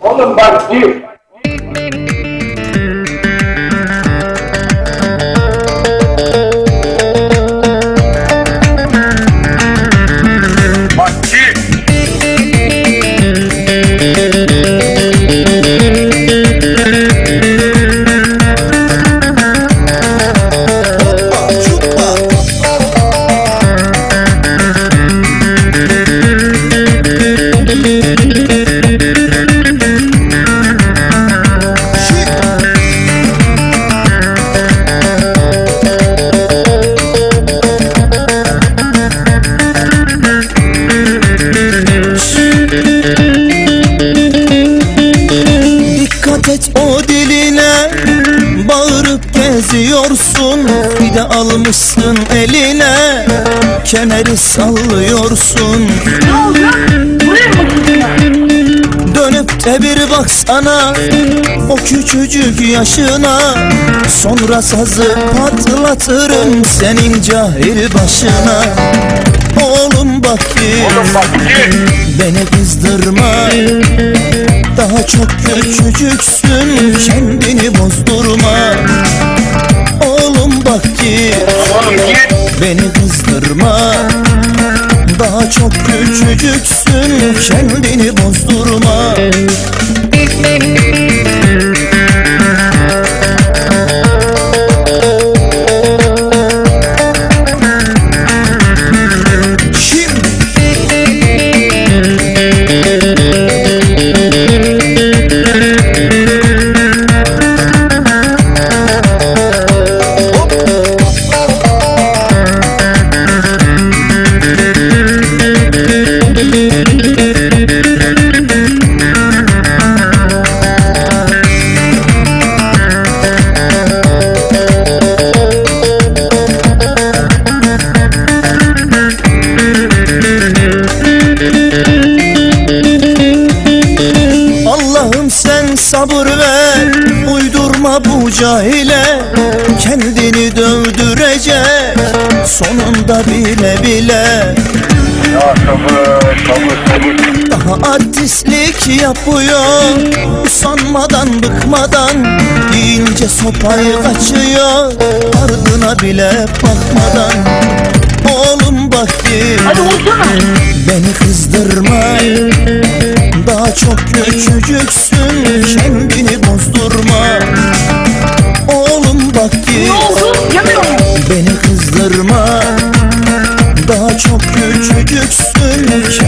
Oğlum bak gir. Et o diline Bağırıp geziyorsun. Bir de almışsın eline Kemeri sallıyorsun. Ne gitsinler? Dönüp de bir baksana O küçücük yaşına. Sonra sazı patlatırım Senin cahil başına Oğlum bak ki. Beni kızdırma. Daha çok küçücüksün. Kendini bozdurma. Oğlum bak ki. Beni kızdırma. Daha çok küçücüksün. Kendini bozdurma sabır ver Uydurma bu cahile Kendini dövdürecek Sonunda bile bile Ya sabır, sabır, sabır. Daha artistlik yapıyor Usanmadan bıkmadan Deyince sopayı kaçıyor Ardına bile bakmadan Oğlum bak ki Hadi vursana. Beni kızdırma Daha çok küçücüksün Kendini bozdurma Oğlum bak ki Ne oldu? Yanıyor mu? Beni kızdırma çok küçücüksün Kendini